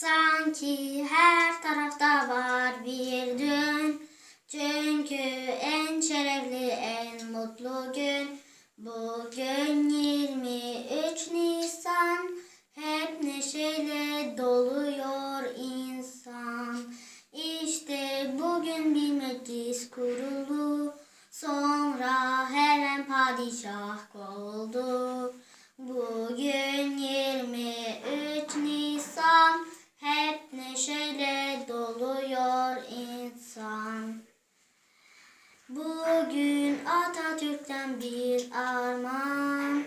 Sanki her tarafta var bir dün. Çünkü en şerefli, en mutlu gün. Bugün 23 Nisan. Hep neşeyle doluyor insan. İşte bugün bir meclis kuruldu. Sonra hemen padişah kovuldu. Atatürk'ten bir armağan.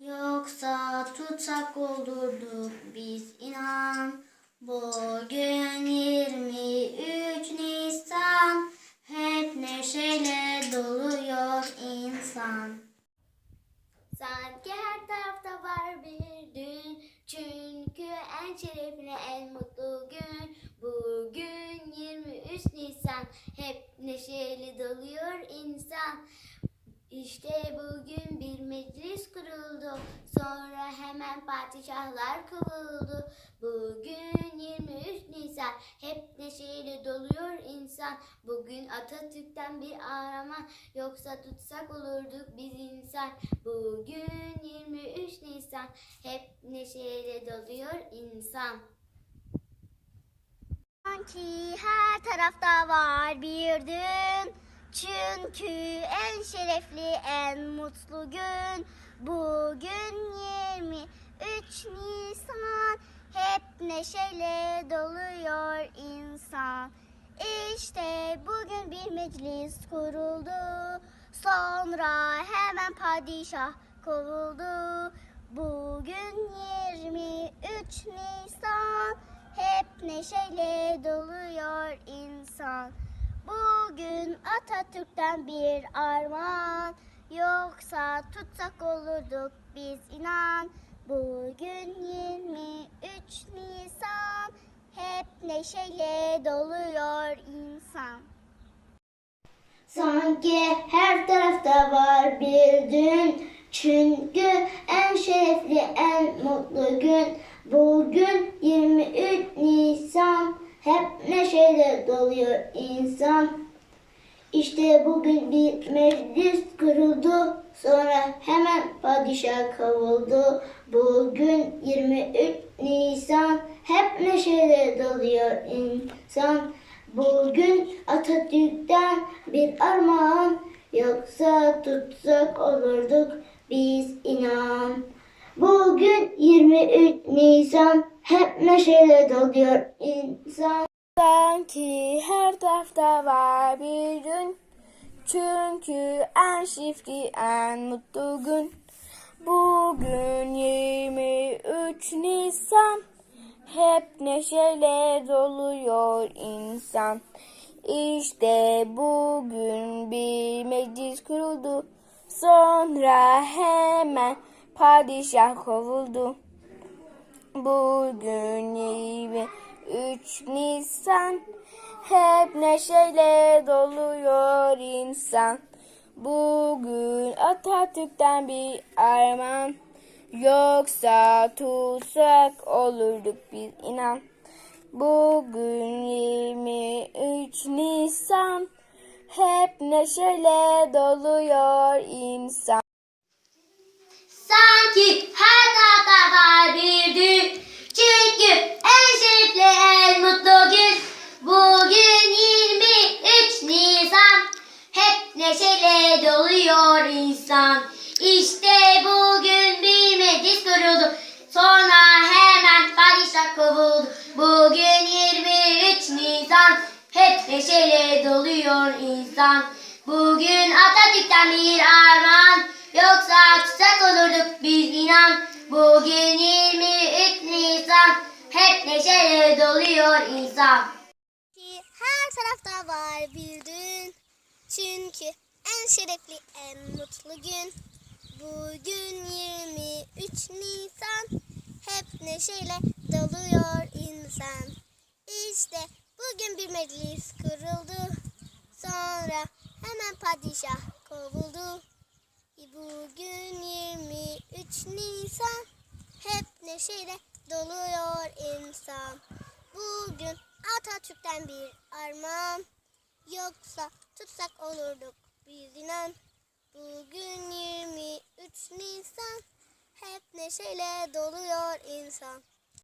Yoksa tutsak olurduk biz inan. Bugün 23 Nisan. Hep neşeyle doluyor insan. Sanki her tarafta var bir dün Çünkü en şerefli en mutlu Neşeli doluyor insan. İşte bugün bir meclis kuruldu. Sonra hemen padişahlar kovuldu. Bugün 23 Nisan. Hep neşeyle doluyor insan. Bugün Atatürk'ten bir arama Yoksa tutsak olurduk biz insan. Bugün 23 Nisan. Hep neşeyle doluyor insan Sanki her tarafta var bir dün. Çünkü en şerefli, en mutlu gün. Bugün 23 Nisan. Hep neşeyle doluyor insan. İşte bugün bir meclis kuruldu. Sonra hemen padişah kovuldu. Bugün 23 Nisan. Neşeyle doluyor insan. Bugün Atatürk'ten bir armağan. Yoksa tutsak olurduk biz inan. Bugün 23 Nisan. Hep neşeyle doluyor insan. Sanki her tarafta var bir dün. Çünkü en şerefli, en mutlu gün. Bugün 23 Nisan. Hep neşeyle doluyor insan. İşte bugün bir meclis kuruldu. Sonra hemen padişah kovuldu. Bugün 23 Nisan. Hep neşeyle doluyor insan. Bugün Atatürk'ten bir armağan. Yoksa tutsak olurduk biz inan. Bugün 23 Nisan. Hep neşeyle doluyor insan. Sanki her tarafta var bir gün. Çünkü en şifri en mutlu gün. Bugün 23 Nisan. Hep neşeyle doluyor insan. İşte bugün bir meclis kuruldu. Sonra hemen padişah kovuldu. Bugün 23 Nisan. Hep neşeyle doluyor insan. Bugün Atatürk'ten bir armağan. Yoksa tutsak olurduk biz inan. Bugün 23 Nisan. Hep neşeyle doluyor insan Sanki her tarafta var bir dün Çünkü en şerefli en mutlu gün Bugün 23 Nisan Hep neşeyle doluyor insan. İşte bugün bir meclis kuruldu Sonra hemen padişah kovuldu. Bugün 23 Nisan. Hep neşeyle doluyor insan. Bugün Atatürk'ten bir armağan. Yoksa tutsak olurduk biz inan. Bugün 23 Nisan. Hep neşeyle doluyor insan. Her tarafta var bir dün. Çünkü şerefli, en mutlu gün. Bugün 23 Nisan. Hep neşeyle doluyor insan. İşte bugün bir meclis kuruldu. Sonra hemen padişah kovuldu. Bugün 23 Nisan. Hep neşeyle doluyor insan. Atatürk'ten bir armağan. Yoksa tutsak olurduk biz inan. Bugün 23 Nisan. Hep neşeyle doluyor insan.